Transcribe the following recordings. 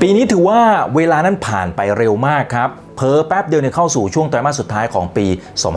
ปีนี้ถือว่าเวลานั้นผ่านไปเร็วมากครับเพอแป๊บเดียวเนี่ยเข้าสู่ช่วงไตรมาสสุดท้ายของปี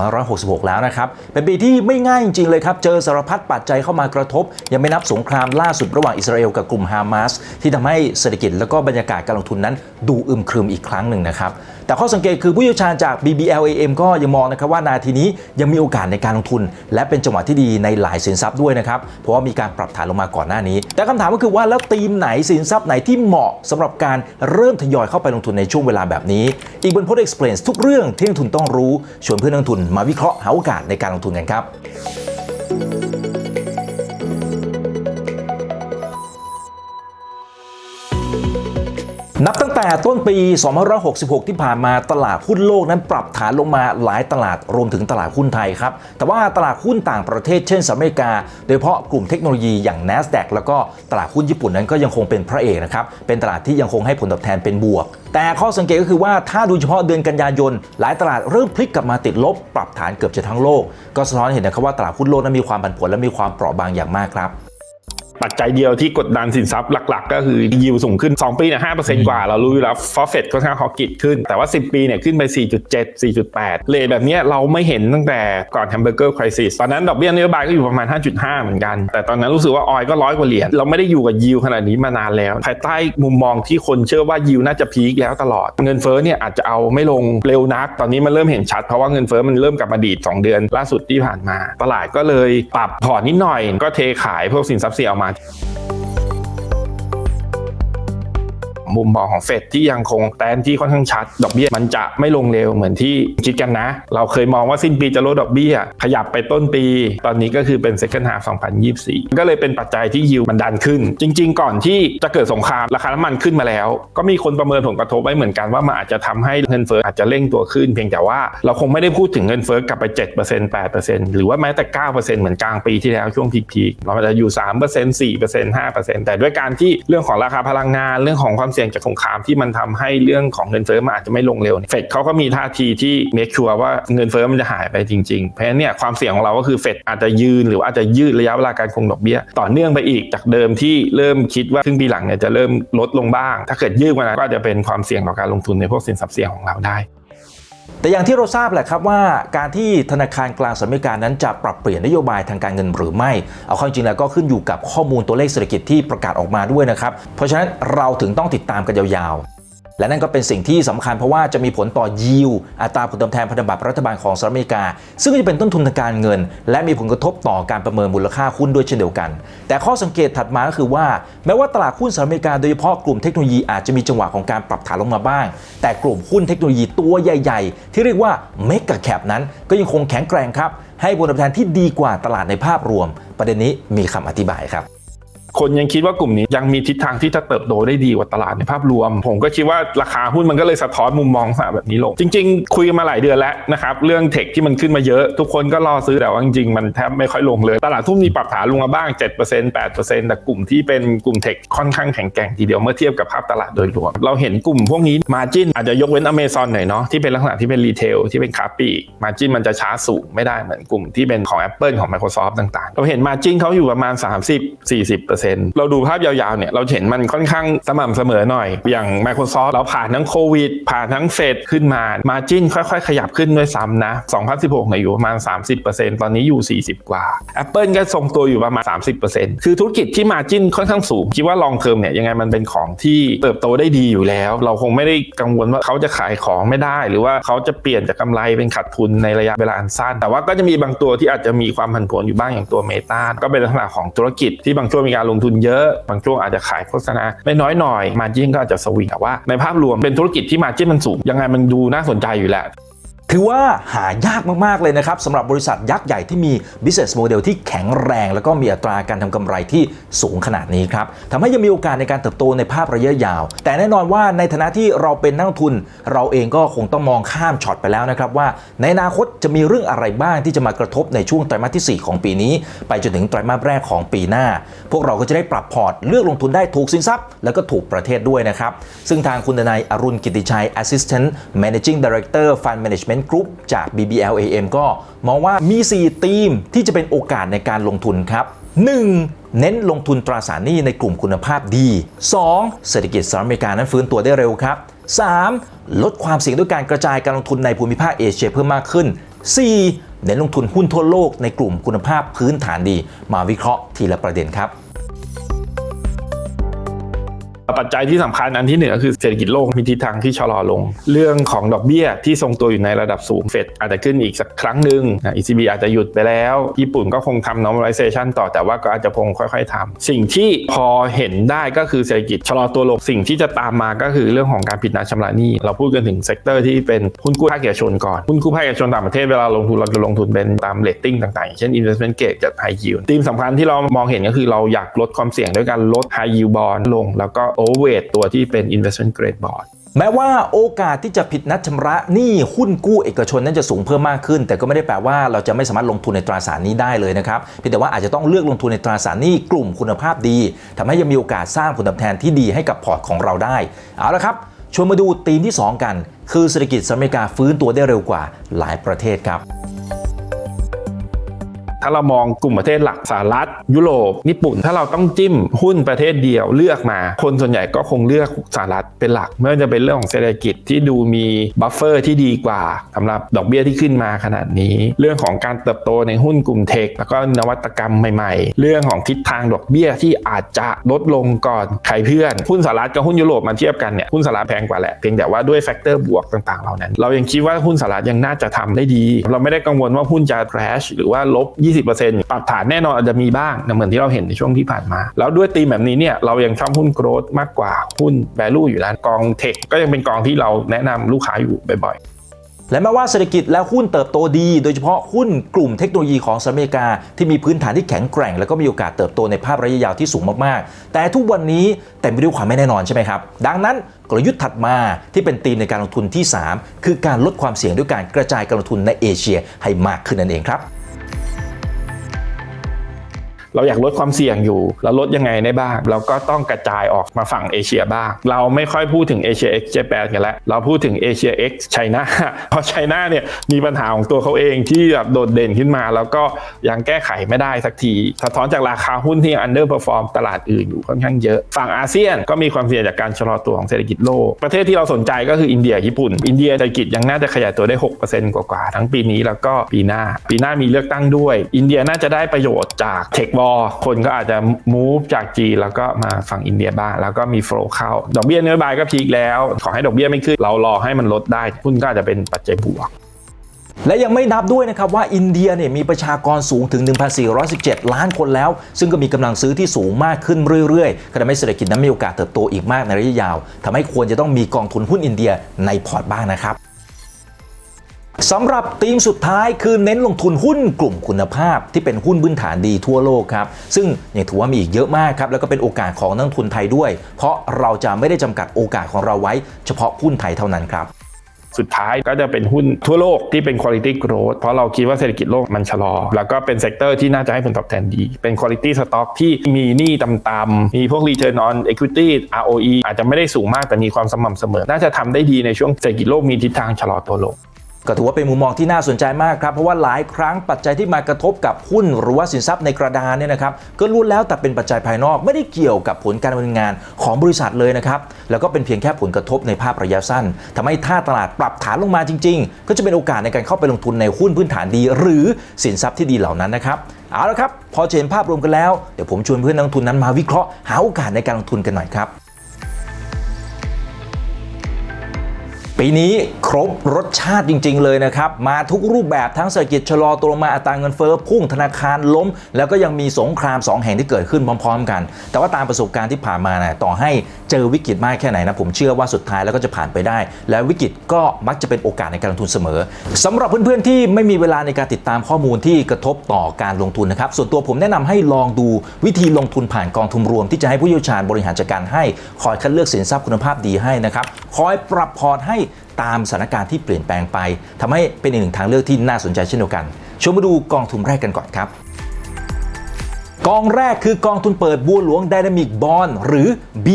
2566 แล้วนะครับ เป็นปีที่ไม่ง่ายจริงๆเลยครับ เจอสารพัดปัจจัยเข้ามากระทบ ยังไม่นับสงครามล่าสุดระหว่างอิสราเอลกับกลุ่มฮามาสที่ทำให้เศรษฐกิจและก็บรรยากาศการลงทุนนั้นดูอึมครึมอีกครั้งหนึ่งนะครับ แต่ข้อสังเกตคือผู้เชี่ยวชาญจาก BBLAM ก็ยังมองนะครับว่านาทีนี้ยังมีโอกาสในการลงทุน และเป็นจังหวะที่ดีในหลายสินทรัพย์ด้วยนะครับเพราะว่ามีการปรับฐานลงมาก่อนหน้านี้ แต่คำถามก็คือว่าแล้วธีมไหนสินทรัพย์ไหนที่เหมาะสำหรับการเริ่มทยอยเข้าไปลงทุนในช่วงเวลาแบบนี้ อีกบนพจน์ explains ทุกเรื่องที่นักทุนต้องรู้ ชวนเพื่อนนักทุนมาวิเคราะห์หาโอกาสในการลงทุนกันครับ แต่ต้นปี 2566 ที่ผ่านมาตลาดหุ้นโลกนั้นปรับฐานลงมาหลายตลาดรวมถึงตลาดหุ้นไทยครับ แต่ว่าตลาดหุ้นต่างประเทศเช่นสหรัฐอเมริกา โดยเฉพาะกลุ่มเทคโนโลยีอย่าง NASDAQ แล้วก็ตลาดหุ้นญี่ปุ่นนั้นก็ยังคงเป็นพระเอกนะครับ เป็นตลาดที่ยังคงให้ผลตอบแทนเป็นบวก แต่ข้อสังเกตก็คือว่าถ้าดูเฉพาะเดือนกันยายน หลายตลาดเริ่มพลิกกลับมาติดลบ ปรับฐานเกือบจะทั้งโลก ก็สะท้อนให้เห็นนะครับว่าตลาดหุ้นโลกนั้นมีความผันผวนและมีความเปราะบางอย่างมากครับ ปัจจัยเดียวที่กดดันสินทรัพย์หลัก ๆ ก็คือยิวสูงขึ้น 2 ปีเนี่ยห้กว่า เรารู้อยู่แล้วฟอเฟตค่อนข้างฮอกกิดขึ้น แต่ว่า 10 ปีเนี่ยขึ้นไป 4.7 4.8 เลทแบบเนี้ยเราไม่เห็นตั้งแต่ก่อนแฮมเบอร์เกอร์คริสิสตอนนั้นดอกเบี้ยนโยบายก็อยู่ประมาณ 5.5 เหมือนกัน แต่ตอนนั้นรู้สึกว่าออยก็ร้อยกว่าเหรียญเราไม่ได้อยู่กับยิวขนาดนี้มานานแล้ว ภายใต้มุมมองที่คนเชื่อว่ายิวน่าจะพีคแล้วตลอดเงินเฟ้อเนี่ยอาจจะเอาไม่ลงเร็วนัก ตอนนี้มันเริ่มเห็นชัดเพราะว่าเงินเฟ้อมันเริ่มกลับมาดีดสองเดือนล่าสุดที่ผ่านมา ตลาดก็เลยปรับพอร์ตนิดหน่อยก็เทขายพวกสินทรัพย์เสี่ยงออกมา much. มุมมองของเฟดที่ยังคงแตนที่ค่อนข้างชัด ดอกเบี้ยมันจะไม่ลงเร็วเหมือนที่คิดกันนะ เราเคยมองว่าสิ้นปีจะลดดอกเบี้ย ขยับไปต้นปี ตอนนี้ก็คือเป็น second half 2024 ก็เลยเป็นปัจจัยที่ยิวมันดันขึ้น จริง ๆ ก่อนที่จะเกิดสงครามราคาน้ำมันขึ้นมาแล้ว ก็มีคนประเมินผลกระทบไว้เหมือนกันว่ามันอาจจะทำให้เงินเฟ้ออาจจะเร่งตัวขึ้น เพียงแต่ว่าเราคงไม่ได้พูดถึงเงินเฟ้อกลับไป 7% 8%หรือว่าแม้แต่ 9%เหมือนกลางปีที่แล้วช่วงพีคๆเราอาจจะอยู่ 3% 4% 5%แต่ด้วยการที่เรื่องของราคาพลังงานเรื่องของความเสี่ยงจากสงครามที่มันทำให้เรื่องของเงินเฟ้อมันอาจจะไม่ลงเร็วเฟดเขาก็มีท่าทีที่เมคชัวร์ว่าเงินเฟ้อมันจะหายไปจริงๆ เพราะฉะนั้นเนี่ยความเสี่ยงของเราก็คือเฟดอาจจะยืนหรือว่าอาจจะยืดระยะเวลาการคงดอกเบี้ย ต่อเนื่องไปอีกจากเดิมที่เริ่มคิดว่าครึ่งปีหลังเนี่ยจะเริ่มลดลงบ้าง ถ้าเกิดยืดมาก็จะเป็นความเสี่ยงต่อการลงทุนในพวกสินทรัพย์เสี่ยงของเราได้ แต่อย่างที่เราทราบแหละครับว่าการที่ธนาคารกลางสหรัฐอเมริกานั้นจะปรับเปลี่ยนนโยบายทางการเงินหรือไม่ เอาความจริงแล้วก็ขึ้นอยู่กับข้อมูลตัวเลขเศรษฐกิจที่ประกาศออกมาด้วยนะครับ เพราะฉะนั้นเราถึงต้องติดตามกันยาวๆ และนั่นก็เป็นสิ่งที่สำคัญเพราะว่าจะมีผลต่อยิวอัตราผลตอบแทนพันธบัตรรัฐบาลของสหรัฐอเมริกา ซึ่งก็จะเป็นต้นทุนทางการเงิน และมีผลกระทบต่อการประเมินมูลค่าหุ้นด้วยเช่นเดียวกัน แต่ข้อสังเกตถัดมาก็คือว่า แม้ว่าตลาดหุ้นสหรัฐอเมริกาโดยเฉพาะกลุ่มเทคโนโลยีอาจจะมีจังหวะของการปรับฐานลงมาบ้าง แต่กลุ่มหุ้นเทคโนโลยีตัวใหญ่ๆ ที่เรียกว่าเมกะแคปนั้น ก็ยังคงแข็งแกร่งครับให้ผลตอบแทนที่ดีกว่าตลาดในภาพรวม ประเด็นนี้มีคำอธิบายครับ คนยังคิดว่ากลุ่มนี้ยังมีทิศทางที่จะเติบโตได้ดีกว่าตลาดในภาพรวม ผมก็คิดว่าราคาหุ้นมันก็เลยสะท้อนมุมมองลักษณะแบบนี้ลง จริง ๆ คุยกันมาหลายเดือนแล้วนะครับเรื่องเทคที่มันขึ้นมาเยอะ ทุกคนก็รอซื้อแต่ว่าจริงๆมันแทบไม่ค่อยลงเลย ตลาดหุ้นมีปรับฐานลงมาบ้าง 7% 8%แต่กลุ่มที่เป็นกลุ่มเทคค่อนข้างแข็งแกร่งทีเดียวเมื่อเทียบกับภาพตลาดโดยรวม เราเห็นกลุ่มพวกนี้มาจินอาจจะยกเว้นอเมซอนหน่อยเนาะที่เป็นลักษณะที่เป็นรีเทลที่เป็นคาปีมาจินมันจะช้าสูงไม่ได้เหมือนกลุ่มที่เป็นของ Apple ของ Microsoft ต่างๆ เราเห็นมาจินเขาอยู่ประมาณ10%เราดูภาพยาวๆเนี่ยเราเห็นมันค่อนข้างสม่ำเสมอหน่อย อย่าง Microsoft เราผ่านทั้งโควิด ผ่านทั้งเฟดขึ้นมา มาจินค่อยๆ ขยับขึ้นด้วยซ้ำนะ 2016เนี่ยอยู่ประมาณ 30%ตอนนี้อยู่ 40 กว่า Apple ก็ทรงตัวอยู่ประมาณ 30%คือธุรกิจที่มาจินค่อนข้างสูง คิดว่าลองเทอมเนี่ยยังไงมันเป็นของที่เติบโตได้ดีอยู่แล้ว เราคงไม่ได้กังวลว่าเขาจะขายของไม่ได้ หรือว่าเขาจะเปลี่ยนจากกำไรเป็นขาดทุนในระยะเวลาอันสั้น แต่ว่าก็จะมีบางตัวที่อาจจะมีความผันผวนอยู่บ้างอย่างตัวเมตาก็เป็นลักษณะของธุรกิจที่บางช่วงมีการลงทุนเยอะ บางช่วงอาจจะขายโฆษณาไม่น้อยหน่อยมาจิ้นก็อาจจะสวิงแต่ว่าในภาพรวมเป็นธุรกิจที่มาจิ้นมันสูงยังไงมันดูน่าสนใจอยู่แหละ ถือว่าหายากมาก ๆ เลยนะครับสำหรับบริษัทยักษ์ใหญ่ที่มี business model ที่แข็งแรง แล้วก็มีอัตราการทำกำไรที่สูงขนาดนี้ครับทำให้ยังมีโอกาสในการเติบโตในภาพระยะยาว แต่แน่นอนว่าในฐานะที่เราเป็นนักทุน เราเองก็คงต้องมองข้ามช็อตไปแล้วนะครับว่าในอนาคตจะมีเรื่องอะไรบ้างที่จะมากระทบในช่วงไตรมาสที่ 4 ของปีนี้ ไปจนถึงไตรมาสแรกของปีหน้า พวกเราก็จะได้ปรับพอร์ตเลือกลงทุนได้ถูกสินทรัพย์ แล้วก็ถูกประเทศด้วยนะครับซึ่งทางคุณนายอรุณกิติชัย Assistant Managing Director Fund Management Group จาก BBLAM ก็มองว่ามี 4 ธีมที่จะเป็นโอกาสในการลงทุนครับ 1. เน้นลงทุนตราสารหนี้ในกลุ่มคุณภาพดี 2. เศรษฐกิจสหรัฐอเมริกานั้นฟื้นตัวได้เร็วครับ 3. ลดความเสี่ยงด้วยการกระจายการลงทุนในภูมิภาคเอเชียเพิ่มมากขึ้น 4. เน้นลงทุนหุ้นทั่วโลกในกลุ่มคุณภาพพื้นฐานดี มาวิเคราะห์ทีละประเด็นครับ ปัจจัยที่สำคัญอันที่หนึ่งก็คือเศรษฐกิจโลกมีทิศทางที่ชะลอลง เรื่องของดอกเบี้ยที่ทรงตัวอยู่ในระดับสูงเฟดอาจจะขึ้นอีกสักครั้งหนึ่งนะ ECB อาจจะหยุดไปแล้ว ญี่ปุ่นก็คงทำ normalization ต่อแต่ว่าก็อาจจะคงค่อย ๆทำสิ่งที่พอเห็นได้ก็คือเศรษฐกิจชะลอตัวลงสิ่งที่จะตามมาก็คือเรื่องของการผิดนัดชำระหนี้ เราพูดกันถึงเซกเตอร์ที่เป็นหุ้นกู้ภาคเอกชนก่อนหุ้นกู้ภาคเอกชนต่างประเทศเวลาลงทุนเราจะลงทุนเป็นตามเรตติ้งต่างๆ เช่น investment grade กับ high yield ธีมสำคัญที่เรามองเห็นก็คือเราอยากลดความเสี่ยงด้วยการลด high yield bond ลงแล้วก็ overweight ตัวที่เป็น investment grade bond แม้ว่าโอกาสที่จะผิดนัดชำระหนี้หุ้นกู้เอกชนนั้นจะสูงเพิ่มมากขึ้น แต่ก็ไม่ได้แปลว่าเราจะไม่สามารถลงทุนในตราสารนี้ได้เลยนะครับเพียงแต่ว่าอาจจะต้องเลือกลงทุนในตราสารนี้กลุ่มคุณภาพดีทำให้ยังมีโอกาสสร้างผลตอบแทนที่ดีให้กับพอร์ตของเราได้เอาละครับชวนมาดูธีมที่ 2 กัน คือเศรษฐกิจสหรัฐอเมริกาฟื้นตัวได้เร็วกว่าหลายประเทศครับ ถ้าเรามองกลุ่มประเทศหลักสหรัฐ ยุโรปญี่ปุ่น ถ้าเราต้องจิ้มหุ้นประเทศเดียวเลือกมา คนส่วนใหญ่ก็คงเลือกสหรัฐเป็นหลักไม่ว่าจะเป็นเรื่องของเศรษฐกิจที่ดูมีบัฟเฟอร์ที่ดีกว่าสำหรับดอกเบี้ยที่ขึ้นมาขนาดนี้ เรื่องของการเติบโตในหุ้นกลุ่มเทคแล้วก็นวัตกรรมใหม่ ๆ เรื่องของทิศทางดอกเบี้ยที่อาจจะลดลงก่อนใครเพื่อน หุ้นสหรัฐกับหุ้นยุโรปมาเทียบกันเนี่ยหุ้นสหรัฐแพงกว่าแหละเพียงแต่ว่าด้วยแฟกเตอร์บวกต่างๆเหล่านั้น เรายังคิดว่าหุ้นสหรัฐยังน่าจะทำได้ดี เราไม่ได้กังวลว่าหุ้นจะ crash หรือว่าลบ20%ปรับฐานแน่นอนอาจจะมีบ้างนะเหมือนที่เราเห็นในช่วงที่ผ่านมา แล้วด้วยธีมแบบนี้เนี่ยเรายังชอบหุ้น growth มากกว่าหุ้น value อยู่แล้วกองเทคก็ยังเป็นกองที่เราแนะนำลูกค้าอยู่บ่อยๆและแม้ว่าเศรษฐกิจและหุ้นเติบโตดี โดยเฉพาะหุ้นกลุ่มเทคโนโลยีของสหรัฐอเมริกา ที่มีพื้นฐานที่แข็งแกร่ง และก็มีโอกาสเติบโตในภาพระยะยาวที่สูงมาก ๆ แต่ทุกวันนี้เต็มไปด้วยความไม่แน่นอนใช่ไหมครับ ดังนั้นกลยุทธ์ถัดมาที่เป็นธีมในการลงทุนที่ 3 คือการลดความเสี่ยงด้วยการกระจายการลงทุนในเอเชียให้มากขึ้นนั่นเองครับ เราอยากลดความเสี่ยงอยู่แล้วลดยังไงได้บ้าง เราก็ต้องกระจายออกมาฝั่งเอเชียบ้าง เราไม่ค่อยพูดถึงเอเชีย X Japan กันแล้ว เราพูดถึงเอเชีย X China เพราะ China เนี่ยมีปัญหาของตัวเขาเองที่แบบโดดเด่นขึ้นมา แล้วก็ยังแก้ไขไม่ได้สักที สะท้อนจากราคาหุ้นที่ underperform ตลาดอื่นอยู่ค่อนข้างเยอะ ฝั่งอาเซียนก็มีความเสี่ยงจากการชะลอตัวของเศรษฐกิจโลก ประเทศที่เราสนใจก็คืออินเดียญี่ปุ่น อินเดียเศรษฐกิจยังน่าจะขยายตัวได้ 6%กว่าๆทั้งปีนี้แล้วก็ปีหน้า ปีหน้ามีเลือกตั้งด้วย อินเดียน่าจะได้ประโยชน์จากเทควอคนก็อาจจะ move จากจีนแล้วก็มาฝั่งอินเดียบ้าง แล้วก็มี flow เข้า ดอกเบี้ยนโยบายก็พีคแล้ว ขอให้ดอกเบี้ยไม่ขึ้น เรารอให้มันลดได้หุ้นก็อาจจะเป็นปัจจัยบวกและยังไม่นับด้วยนะครับว่าอินเดียเนี่ยมีประชากรสูงถึง 1,417 ล้านคนแล้ว ซึ่งก็มีกำลังซื้อที่สูงมากขึ้นเรื่อยๆทำให้เศรษฐกิจนั้นมีโอกาสเติบโตอีกมากในระยะยาวทำให้ควรจะต้องมีกองทุนหุ้นอินเดียในพอร์ตบ้างนะครับ สำหรับธีมสุดท้ายคือเน้นลงทุนหุ้นกลุ่มคุณภาพ ที่เป็นหุ้นพื้นฐานดีทั่วโลกครับซึ่งยังถือว่ามีอีกเยอะมากครับแล้วก็เป็นโอกาสของนักทุนไทยด้วย เพราะเราจะไม่ได้จำกัดโอกาสของเราไว้ เฉพาะหุ้นไทยเท่านั้นครับสุดท้ายก็จะเป็นหุ้นทั่วโลกที่เป็น quality growth เพราะเราคิดว่าเศรษฐกิจโลกมันชะลอ แล้วก็เป็นเซกเตอร์ที่น่าจะให้ผลตอบแทนดี เป็น quality stock ที่มีหนี้ต่ำๆมีพวก return on equity ROE อาจจะไม่ได้สูงมากแต่มีความสม่ำเสมอ น่าจะทำได้ดีในช่วงเศรษฐกิจโลกมีทิศทางชะลอตัวลง ก็ถือว่าเป็นมุมมองที่น่าสนใจมากครับ เพราะว่าหลายครั้งปัจจัยที่มากระทบกับหุ้นหรือว่าสินทรัพย์ในกระดานเนี่ยนะครับก็ล้วนแล้วแต่เป็นปัจจัยภายนอกไม่ได้เกี่ยวกับผลการดำเนินงานของบริษัทเลยนะครับแล้วก็เป็นเพียงแค่ผลกระทบในภาพระยะสั้นทำให้ถ้าตลาดปรับฐานลงมาจริง ๆ ก็จะเป็นโอกาสในการเข้าไปลงทุนในหุ้นพื้นฐานดี หรือสินทรัพย์ที่ดีเหล่านั้นนะครับเอาละครับพอจะเห็นภาพรวมกันแล้วเดี๋ยวผมชวนเพื่อนนักลงทุนนั้นมาวิเคราะห์หาโอกาสในการลงทุนกันหน่อยครับ ปีนี้ครบรสชาติจริง ๆ เลยนะครับ มาทุกรูปแบบทั้งเศรษฐกิจชะลอตัวลงมาอัตราเงินเฟ้อพุ่งธนาคารล้ม แล้วก็ยังมีสงคราม 2 แห่งที่เกิดขึ้นพร้อม ๆ กัน แต่ว่าตามประสบการณ์ที่ผ่านมานะต่อให้เจอวิกฤตมากแค่ไหนนะผมเชื่อว่าสุดท้ายแล้วก็จะผ่านไปได้ และวิกฤตก็มักจะเป็นโอกาสในการลงทุนเสมอสำหรับเพื่อนๆที่ไม่มีเวลาในการติดตามข้อมูลที่กระทบต่อการลงทุนนะครับส่วนตัวผมแนะนำให้ลองดูวิธีลงทุนผ่านกองทุนรวม ที่จะให้ผู้เชี่ยวชาญบริหารจัดการให้คอยคัดเลือกสินทรัพย์คุณภาพดีให้นะครับคอยปรับพอร์ตให้ตามสถานการณ์ที่เปลี่ยนแปลงไปทำให้เป็นอีกหนึ่งทางเลือกที่น่าสนใจเช่นเดียวกันชวนมาดูกองทุนแรกกันก่อนครับ กองแรกคือกองทุนเปิดบัวหลวง Dynamic Bond หรือ B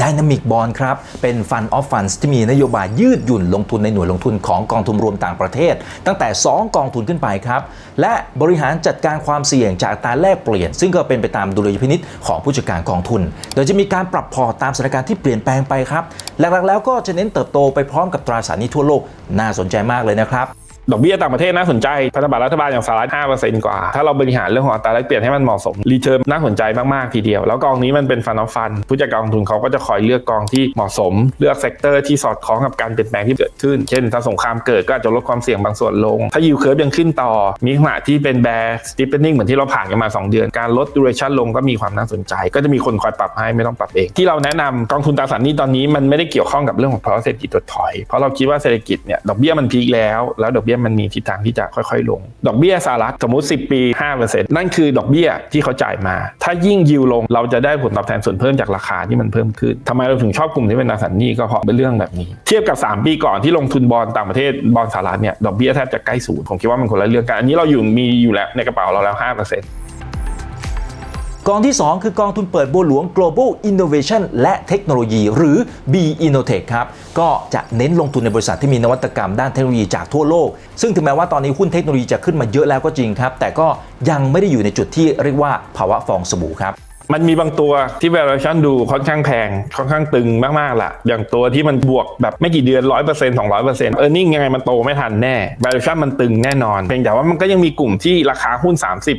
Dynamic Bond ครับ เป็น Fund of Funds ที่มีนโยบายยืดหยุ่นลงทุนในหน่วยลงทุนของกองทุนรวมต่างประเทศ ตั้งแต่ 2 กองทุนขึ้นไปครับ และบริหารจัดการความเสี่ยงจากตาแลกเปลี่ยน ซึ่งก็เป็นไปตามดุลยพินิษของผู้จัดการกองทุน โดยจะมีการปรับพอตตามสถานการณ์ที่เปลี่ยนแปลงไปครับหลักๆแล้วก็จะเน้นเติบโตไปพร้อมกับตราสารหนี้ทั่วโลกน่าสนใจมากเลยนะครับ ดอกเบี้ยต่างประเทศน่าสนใจพันธบัตรรัฐบาลอย่างสหรัฐ5%กว่า ถ้าเราบริหารเรื่องของอัตราแลกเปลี่ยนให้มันเหมาะสมรีเทิร์นน่าสนใจมาก ๆ ทีเดียว แล้วกองนี้มันเป็นฟันออฟฟัน ผู้จัดการกองทุนเขาก็จะคอยเลือกกองที่เหมาะสม เลือกเซกเตอร์ที่สอดคล้องกับการเปลี่ยนแปลงที่เกิดขึ้น เช่น ถ้าสงครามเกิดก็อาจจะลดความเสี่ยงบางส่วนลง ถ้ายิวเคิร์ฟยังขึ้นต่อ มีขณะที่เป็นแบร์สติปเปนิ่งเหมือนที่เราผ่านกันมา 2 เดือน การลดดูเรชั่นลงก็มีความน่าสนใจ ก็จะมีคนคอยปรับให้ไม่ต้องปรับเอง ที่เราแนะนำกองทุนตราสารหนี้ตอนนี้มันไม่ได้เกี่ยวข้องกับเรื่องของภาวะเศรษฐกิจถดถอยเพราะเราคิดว่าเศรษฐกิจเนี่ยดอกเบี้ยมันพีคแล้วแล้วดอกเบี้ยมันมีทิศทางที่จะค่อยๆ ลง ดอกเบี้ยสหรัฐสมมุติ 10 ปี 5%นั่นคือดอกเบี้ยที่เขาจ่ายมา ถ้ายิ่งยิวลงเราจะได้ผลตอบแทนส่วนเพิ่มจากราคาที่มันเพิ่มขึ้นทำไมเราถึงชอบกลุ่มที่เป็นอสังหนี้ก็เพราะเป็นเรื่องแบบนี้ เทียบกับ 3 ปีก่อนที่ลงทุนบอลต่างประเทศบอลสหรัฐเนี่ยดอกเบี้ยแทบจะใกล้ศูนย์ผมคิดว่ามันคนละเรื่องกันอันนี้เราอยู่มีอยู่แล้วในกระเป๋าเราแล้ว5% กองที่ 2 คือกองทุนเปิดบัวหลวง Global Innovation และเทคโนโลยีหรือ B Innotech ครับก็จะเน้นลงทุนในบริษัทที่มีนวัตกรรมด้านเทคโนโลยีจากทั่วโลก ซึ่งถึงแม้ว่าตอนนี้หุ้นเทคโนโลยีจะขึ้นมาเยอะแล้วก็จริงครับ แต่ก็ยังไม่ได้อยู่ในจุดที่เรียกว่าภาวะฟองสบู่ครับมันมีบางตัวที่ valuation ดูค่อนข้างแพง ค่อนข้างตึงมากๆล่ะ อย่างตัวที่มันบวกแบบไม่กี่เดือน 100% 200% earning ยังไงมันโตไม่ทันแน่ valuation มันตึงแน่นอน เพียงแต่ว่ามันก็ยังมีกลุ่มที่ราคาหุ้น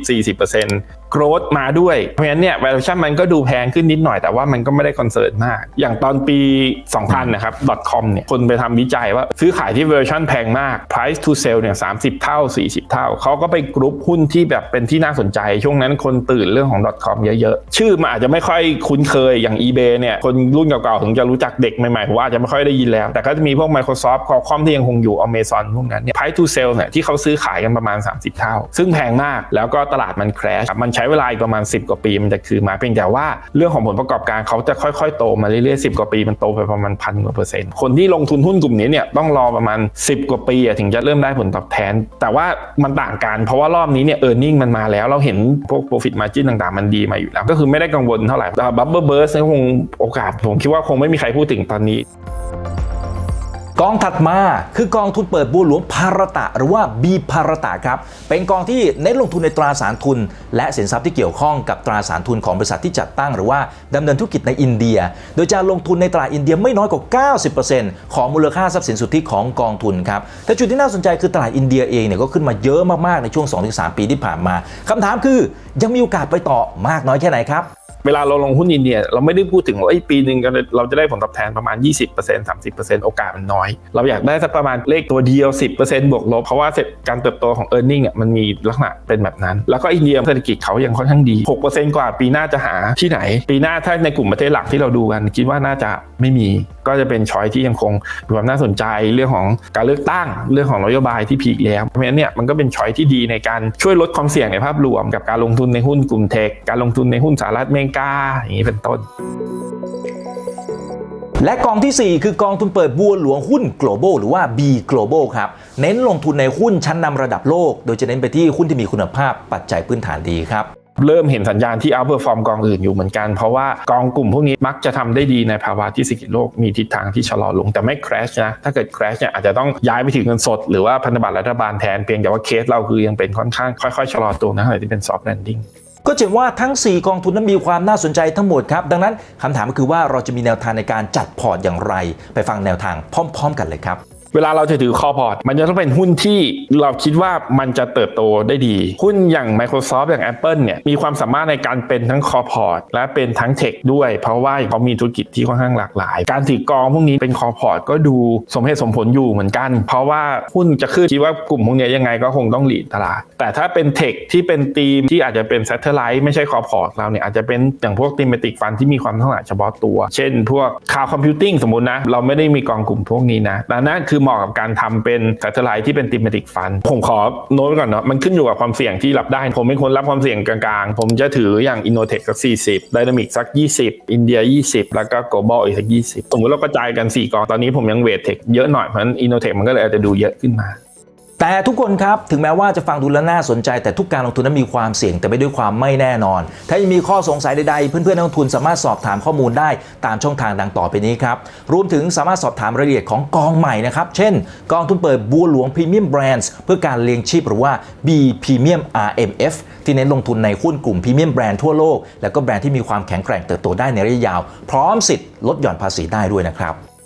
30-40% growth มาด้วย เพราะฉะนั้นเนี่ย valuation มันก็ดูแพงขึ้นนิดหน่อยแต่ว่ามันก็ไม่ได้คอนเซิร์นมาก อย่างตอนปี 2000 นะครับ .com เนี่ย คนไปทำวิจัยว่าซื้อขายที่ valuation แพงมาก price to sell เนี่ย 30 เท่า 40 เท่า เขาก็ไปกรุ๊ปหุ้นที่แบบเป็นที่น่าสนใจ ช่วงนั้นคนตื่นเรื่องของ .com เยอะๆ ชื่อมันอาจจะไม่ค่อยคุ้นเคยอย่าง eBay เนี่ย คนรุ่นเก่าๆ ถึงจะรู้จักเด็กใหม่ๆผมว่าอาจจะไม่ค่อยได้ยินแล้ว แต่ก็จะมีพวก Microsoft Qualcomm ที่ยังคงอยู่ Amazon พวกนั้นเนี่ย price to sell เนี่ยที่เขาซื้อขายกันประมาณ 30 เท่า ซึ่งแพงมากแล้วก็ตลาดมัน crash มันช้เวลาอีกประมาณ 10 กว่าปี มันจะคืนมาเพียงแต่ว่าเรื่องของผลประกอบการเขาจะค่อยๆ โตมาเรื่อยๆ10กว่าปีมันโตไปประมาณพันกว่าเปอร์เซ็นต์คนที่ลงทุนหุ้นกลุ่มนี้เนี่ยต้องรอประมาณ 10 กว่าปีถึงจะเริ่มได้ผลตอบแทน แต่ว่ามันต่างกันเพราะว่ารอบนี้เนี่ย earning มันมาแล้วเราเห็นพวก profit margin ต่างๆ มันดีมาอยู่แล้ว ก็คือไม่ได้กังวลเท่าไหร่แต่ bubble burst คงโอกาสผมคิดว่าคงไม่มีใครพูดถึงตอนนี้ กองถัดมาคือกองทุนเปิดบัวหลวงภารตะ หรือว่าบีภารตะครับ เป็นกองที่เน้นลงทุนในตราสารทุน และสินทรัพย์ที่เกี่ยวข้องกับตราสารทุนของบริษัทที่จัดตั้ง หรือว่าดำเนินธุรกิจในอินเดีย โดยจะลงทุนในตราอินเดียไม่น้อยกว่า 90%ของมูลค่าทรัพย์สินสุทธิของกองทุนครับแต่จุดที่น่าสนใจคือตลาดอินเดียเองเนี่ยก็ขึ้นมาเยอะมากๆในช่วง 2-3 ปีที่ผ่านมาคำถามคือยังมีโอกาสไปต่อมากน้อยแค่ไหนครับ เวลาเราลงหุ้นอินเดียเราไม่ได้พูดถึงว่าเอ้ปีหนึ่งเราจะได้ผลตอบแทนประมาณ 20% 30%โอกาสมันน้อย เราอยากได้สักประมาณเลขตัวเดียว 10%บวกลบ เพราะว่าการเติบโตของ e a r n i n g อะมันมีลักษณะเป็นแบบนั้น แล้วก็อินเดียเศรษฐกิจเขายังค่อนข้างดี 6%กว่าปีหน้าจะหาที่ไหน ปีหน้าถ้าในกลุ่มประเทศหลักที่เราดูกันคิดว่าน่าจะไม่มีก็จะเป็นช้อยที่ยังคงมีความน่าสนใจเรื่องของการเลือกตั้งเรื่องของนโยบายที่พีคแล้วเพราะฉะนั้นเนี่ยมันก็เป็นช้อยที่ดีในการช่วยลดความเสี่ยงในภาพรวมกับการลงทุนในหุ้นกลุ่มเทคการลงทุนในหุ้นสหรัฐเมริกาอย่างนี้เป็นต้น และกองทีสี่ 4 คือกองทุนเปิดบัวหลวงหุ้น global หรือว่า B global ครับ เน้นลงทุนในหุ้นชั้นนำระดับโลก โดยจะเน้นไปที่หุ้นที่มีคุณภาพปัจจัยพื้นฐานดีครับเริ่มเห็นสัญญาณที่ outperform กองอื่นอยู่เหมือนกัน เพราะว่ากองกลุ่มพวกนี้มักจะทำได้ดีในภาวะที่เศรษฐกิจโลกมีทิศทางที่ชะลอลงแต่ไม่ crash นะ ถ้าเกิด crash เนี่ยอาจจะต้องย้ายไปถึงเงินสด หรือว่าพันธบัตรรัฐบาลแทนเพียงแต่ว่าเคสเราคือยังเป็นค่อนข้างค่อยๆชะลอตัวนะขณะที่เป็น soft landing ก็จะเห็นว่าทั้ง 4 กองทุนนั้นมีความน่าสนใจทั้งหมดครับ ดังนั้นคำถามก็คือว่าเราจะมีแนวทางในการจัดพอร์ตอย่างไร ไปฟังแนวทางพร้อม ๆ กันเลยครับ วลาเราจะถือคอพอร์ตมันจะต้องเป็นหุ้นที่เราคิดว่ามันจะเติบโตได้ดี หุ้นอย่าง Microsoft อย่าง Apple เนี่ยมีความสามารถในการเป็นทั้งคอพอร์ตและเป็นทั้งเทคด้วย เพราะว่าเขามีธุรกิจที่ค่อนข้างหลากหลาย การถือกองพวกนี้เป็นคอพอร์ตก็ดูสมเหตุสมผลอยู่เหมือนกัน เพราะว่าหุ้นจะขึ้นคิดว่ากลุ่มพวกนี้ยังไงก็คงต้องหลีดตลาด แต่ถ้าเป็นเทคที่เป็นทีมที่อาจจะเป็น Satellite ไม่ใช่คอพอร์ตเราเนี่ยอาจจะเป็นอย่างพวก thematic fund ที่มีความถนัดเฉพาะตัว เช่น พวก cloud computing สมมตินะเราไม่ได้มีกองกลุ่มพวกนี้นะดังนั้นคือมาะกับการทำเป็น satellite ที่เป็นติมเมติกฟัน ผมขอโน้ตก่อนเนาะมันขึ้นอยู่กับความเสี่ยงที่รับได้ ผมเป็นคนรับความเสี่ยงกลางๆ ผมจะถืออย่างอินโนเทคสัก 40 d y นามิกสัก 20 อินเดีย 20 แล้วก็ Global อีกสัก 20 สมมติเรากระจายกัน 4กองตอนนี้ผมยังเวทเทคเยอะหน่อยเพราะฉะนั้นอินโนเทคมันก็เลยอาจจะดูเยอะขึ้นมา แต่ทุกคนครับถึงแม้ว่าจะฟังดูแล้วน่าสนใจแต่ทุกการลงทุนนั้นมีความเสี่ยงแต่ไม่ด้วยความไม่แน่นอน ถ้ายังมีข้อสงสัยใดๆ เพื่อนๆนักลงทุนสามารถสอบถามข้อมูลได้ตามช่องทางดังต่อไปนี้ครับรวมถึงสามารถสอบถามรายละเอียดของกองใหม่นะครับ เช่น กองทุนเปิดบัวหลวงพรีเมียมแบรนด์เพื่อการเลี้ยงชีพหรือว่า B Premium RMF ที่เน้นลงทุนในหุ้นกลุ่มพรีเมียมแบรนด์ทั่วโลก และก็แบรนด์ที่มีความแข็งแกร่งเติบโตได้ในระยะยาว พร้อมสิทธิ์ลดหย่อนภาษีได้ด้วยนะครับ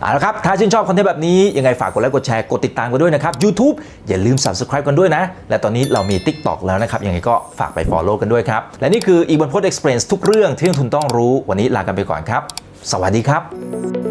เอาละครับ ถ้าชื่นชอบคอนเทนต์แบบนี้ยังไงฝากกดไลค์กดแชร์กดติดตามกันด้วยนะครับ YouTube อย่าลืม Subscribe กันด้วยนะ และตอนนี้เรามี TikTok แล้วนะครับ ยังไงก็ฝากไป Follow กันด้วยครับ และนี่คืออีกบนโพส Experience ทุกเรื่องที่นักทุนต้องรู้ วันนี้ลากันไปก่อนครับ สวัสดีครับ